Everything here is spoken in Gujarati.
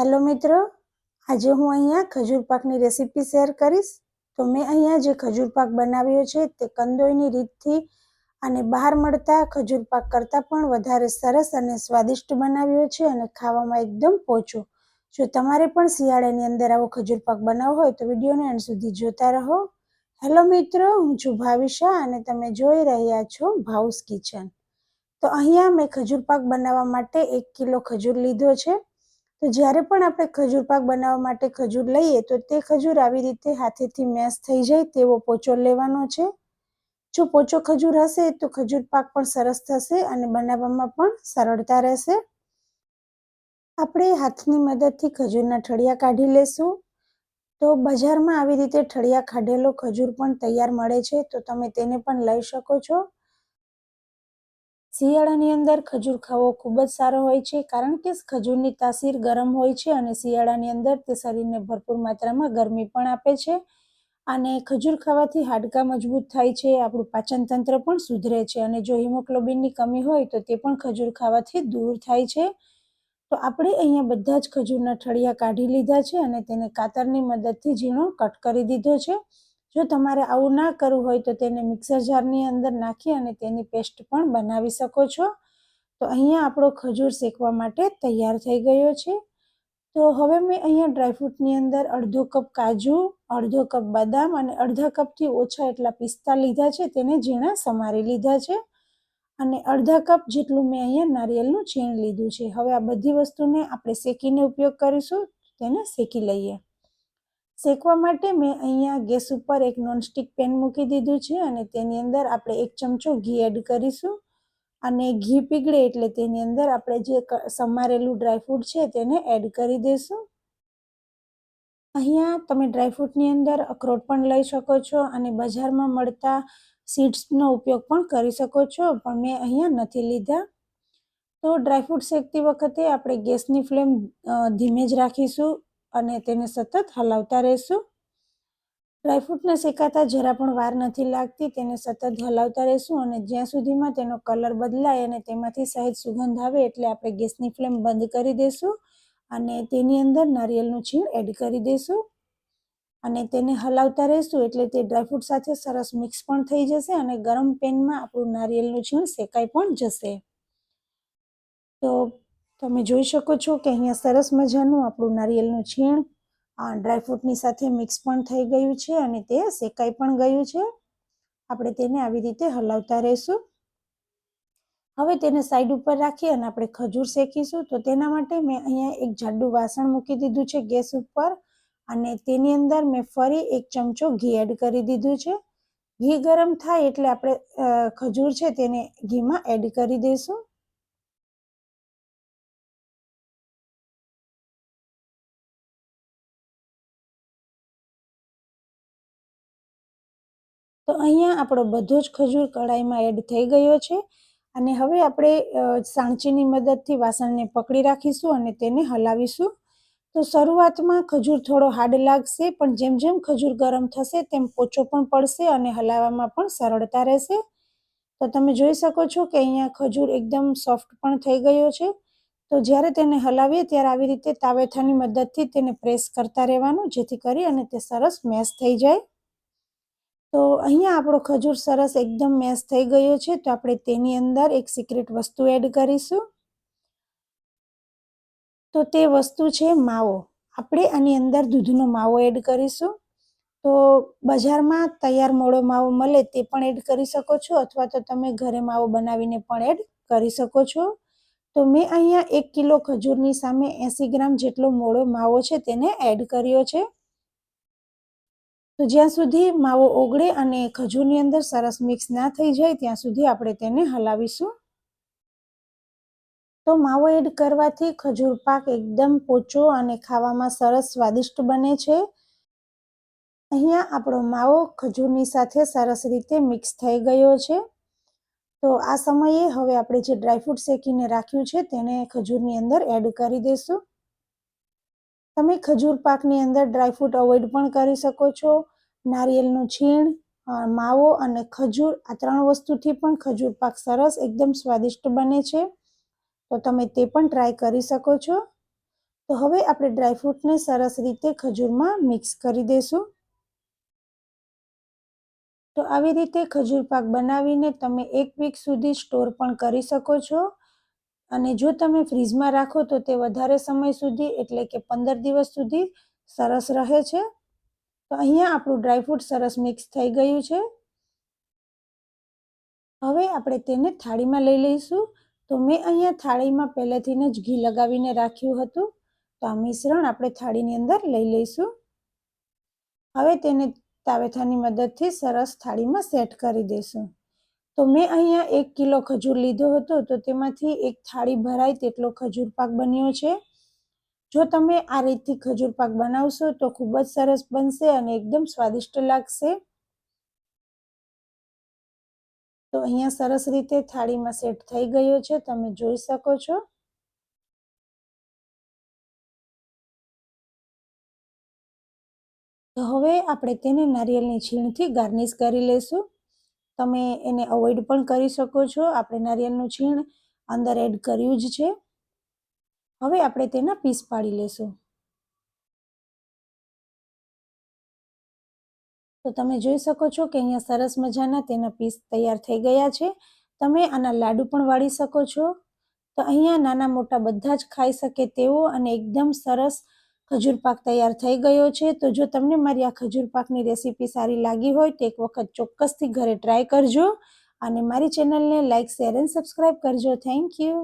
હેલો મિત્રો, આજે હું અહીંયા ખજૂર પાકની રેસીપી શેર કરીશ. તો મેં અહીંયા જે ખજૂર પાક બનાવ્યો છે તે કંદોઈની રીતથી અને બહાર મળતા ખજૂર પાક કરતાં પણ વધારે સરસ અને સ્વાદિષ્ટ બનાવ્યો છે અને ખાવામાં એકદમ પોચો. જો તમારે પણ શિયાળાની અંદર આવો ખજૂર પાક બનાવવો હોય તો વિડીયોને અંત સુધી જોતા રહો. હેલો મિત્રો, હું છું ભાવિશા અને તમે જોઈ રહ્યા છો ભાઉસ કિચન. તો અહીંયા મેં ખજૂર પાક બનાવવા માટે એક કિલો ખજૂર લીધો છે. તો જ્યારે પણ આપણે ખજૂર પાક બનાવવા માટે ખજૂર લઈએ, તો તે ખજૂર આવી રીતે હાથેથી મેશ થઈ જાય તેવો પોચો લેવાનો છે. જો પોચો ખજૂર હશે, તો ખજૂર પાક પણ સરસ થશે અને બનાવવામાં પણ સરળતા રહેશે. આપણે હાથની મદદથી ખજૂરના ઠળિયા કાઢી લેશું. તો બજારમાં આવી રીતે ઠળિયા કાઢેલો ખજૂર પણ તૈયાર મળે છે, તો તમે તેને પણ લઈ શકો છો. શિયાળાની અંદર ખજૂર ખાવો ખૂબ જ સારો હોય છે, કારણ કે ખજૂરની તાસીર ગરમ હોય છે અને શિયાળાની અંદર તે શરીરને ભરપૂર માત્રામાં ગરમી પણ આપે છે અને ખજૂર ખાવાથી હાડકાં મજબૂત થાય છે, આપણું પાચનતંત્ર પણ સુધરે છે અને જો હિમોગ્લોબિનની કમી હોય તો તે પણ ખજૂર ખાવાથી દૂર થાય છે. તો આપણે અહીંયા બધા જ ખજૂરના ઠળિયા કાઢી લીધા છે અને તેને કાતરની મદદથી ઝીણો કટ કરી દીધો છે. જો તમારે આવું ના કરવું હોય તો તેને મિક્સર જારની અંદર નાખી અને તેની પેસ્ટ પણ બનાવી શકો છો. તો અહીંયા આપણો ખજૂર શેકવા માટે તૈયાર થઈ ગયો છે. તો હવે મેં અહીંયા ડ્રાયફ્રૂટની અંદર અડધો કપ કાજુ, અડધો કપ બદામ અને અડધા કપથી ઓછા એટલા પિસ્તા લીધા છે. તેને ઝીણા સમારી લીધા છે. અને અડધા કપ જેટલું મેં અહીંયા નારિયેળનું છીણ લીધું છે. હવે આ બધી વસ્તુને આપણે શેકીને ઉપયોગ કરીશું. તેને શેકી લઈએ. શેકવા માટે મેં અહીંયા ગેસ ઉપર એક નોનસ્ટિક પેન મૂકી દીધું છે અને તેની અંદર આપણે એક ચમચો ઘી એડ કરીશું. અને ઘી પીગળે એટલે તેની અંદર આપણે જે સમારેલું ડ્રાયફ્રૂટ છે તેને એડ કરી દઈશું અહીંયા તમે ડ્રાયફ્રૂટની અંદર અખરોટ પણ લઈ શકો છો અને બજારમાં મળતા સીડ્સનો ઉપયોગ પણ કરી શકો છો, પણ મેં અહીંયા નથી લીધા. તો ડ્રાયફ્રૂટ શેકતી વખતે આપણે ગેસની ફ્લેમ ધીમે જ રાખીશું. અને તેને સતત હલાવતા રહીશું. ડ્રાયફ્રૂટને શેકાતા જરા પણ વાર નથી લાગતી, તેને સતત હલાવતા રહીશું અને જ્યાં સુધીમાં તેનો કલર બદલાય અને તેમાંથી સહેજ સુગંધ આવે એટલે આપણે ગેસની ફ્લેમ બંધ કરી દઈશું અને તેની અંદર નારિયેળનું છીણ એડ કરી દઈશું અને તેને હલાવતા રહીશું એટલે તે ડ્રાયફ્રૂટ સાથે સરસ મિક્સ પણ થઈ જશે અને ગરમ પેનમાં આપણું નારિયેળનું છીણ શેકાઈ પણ જશે. તો તમે જોઈ શકો છો કે અહીંયા સરસ મજાનું આપણું નારિયેળનું છીણ ડ્રાયફ્રૂટની સાથે મિક્સ પણ થઈ ગયું છે અને તે શેકાઈ પણ ગયું છે. આપણે તેને આવી રીતે હલાવતા રહીશું. હવે તેને સાઈડ ઉપર રાખી અને આપણે ખજૂર શેકીશું. તો તેના માટે મેં અહીંયા એક જાડું વાસણ મૂકી દીધું છે ગેસ ઉપર અને તેની અંદર મેં ફરી એક ચમચો ઘી એડ કરી દીધું છે. ઘી ગરમ થાય એટલે આપણે ખજૂર છે તેને ઘીમાં એડ કરી દઈશું. તો અહીંયા આપણો બધો જ ખજૂર કઢાઈમાં એડ થઈ ગયો છે. અને હવે આપણે સાણચીની મદદથી વાસણને પકડી રાખીશું અને તેને હલાવીશું. તો શરૂઆતમાં ખજૂર થોડો હાર્ડ લાગશે, પણ જેમ જેમ ખજૂર ગરમ થશે તેમ પોચો પણ પડશે અને હલાવવામાં પણ સરળતા રહેશે. તો તમે જોઈ શકો છો કે અહીંયા ખજૂર એકદમ સોફ્ટ પણ થઈ ગયો છે. તો જ્યારે તેને હલાવીએ ત્યારે આવી રીતે તાવેથાની મદદથી તેને પ્રેસ કરતા રહેવાનું, જેથી કરી અને તે સરસ મેશ થઈ જાય. તો અહીંયા આપણો ખજૂર સરસ એકદમ મેશ થઈ ગયો છે, તો આપણે તેની અંદર એક સિક્રેટ વસ્તુ એડ કરીશું. તો તે વસ્તુ છે માવો. આપણે આની અંદર દૂધનો માવો એડ કરીશું. તો બજારમાં તૈયાર મોડો માવો મળે તે પણ એડ કરી શકો છો, અથવા તો તમે ઘરે માવો બનાવીને પણ એડ કરી શકો છો. તો મેં અહીંયા એક કિલો ખજૂરની સામે એંસી ગ્રામ જેટલો મોડો માવો છે તેને એડ કર્યો છે. તો જ્યાં સુધી માવો ઓગળે અને ખજૂરની અંદર સરસ મિક્સ ના થઈ જાય, ત્યાં સુધી આપણે તેને હલાવીશું. તો માવો એડ કરવાથી ખજૂર પાક એકદમ પોચો અને ખાવામાં સરસ સ્વાદિષ્ટ બને છે. અહીંયા આપણો માવો ખજૂરની સાથે સરસ રીતે મિક્સ થઈ ગયો છે. તો આ સમયે હવે આપણે જે ડ્રાયફ્રૂટ શેકીને રાખ્યું છે, તેને ખજૂરની અંદર એડ કરી દઈશું. તમે ખજૂર પાકની અંદર ડ્રાયફ્રૂટ અવોઇડ પણ કરી શકો છો. નારિયેળનું છીણ માવો અને ખજૂર, આ ત્રણ વસ્તુથી પણ ખજૂર પાક સરસ એકદમ સ્વાદિષ્ટ બને છે. તો તમે તે પણ ટ્રાય કરી શકો છો. તો હવે આપણે ડ્રાયફ્રૂટને સરસ રીતે ખજૂરમાં મિક્સ કરી દઈશું. તો આવી રીતે ખજૂર પાક બનાવીને તમે એક વીક સુધી સ્ટોર પણ કરી શકો છો. અને જો તમે ફ્રીજમાં રાખો તો તે વધારે સમય સુધી, એટલે કે પંદર દિવસ સુધી સરસ રહે છે. તો અહીંયા આપણું ડ્રાયફ્રૂટ સરસ મિક્સ થઈ ગયું છે. હવે આપણે તેને થાળીમાં લઈ લઈશું. તો મેં અહીંયા થાળીમાં પહેલેથી જ ઘી લગાવીને રાખ્યું હતું. તો આ મિશ્રણ આપણે થાળીની અંદર લઈ લઈશું. હવે તેને તાવેથાની મદદથી સરસ થાળીમાં સેટ કરી દઈશું તો મેં અહીંયા એક કિલો ખજૂર લીધો હતો, તો તેમાંથી એક થાળી ભરાય તેટલો ખજૂર પાક બન્યો છે. જો તમે આ રીતથી ખજૂર પાક બનાવશો તો ખૂબ જ સરસ બનશે અને એકદમ સ્વાદિષ્ટ લાગશે. તો અહીંયા સરસ રીતે થાળીમાં સેટ થઈ ગયો છે, તમે જોઈ શકો છો. તો હવે આપણે તેને નારિયેળની છીણથી ગાર્નિશ કરી લઈશું તમે એને અવોઇડ પણ કરી શકો છો. આપણે નારિયેળનું છીણ અંદર એડ કર્યું જ છે. હવે આપણે તેના પીસ પાડી લેશું. તો તમે જોઈ શકો છો કે અહીંયા સરસ મજાના તેના પીસ તૈયાર થઈ ગયા છે. તમે આના લાડુ પણ વાળી શકો છો. તો અહીંયા નાના મોટા બધા જ ખાઈ શકે તેવો અને એકદમ સરસ ખજૂર પાક તૈયાર થઈ ગયો છે. તો જો તમને મારી આ ખજૂર પાકની રેસીપી સારી લાગી હોય તો એક વખત ચોક્કસથી ઘરે ટ્રાય કરજો. અને મારી ચેનલને લાઇક શેર એન્ડ સબસ્ક્રાઈબ કરજો. Thank you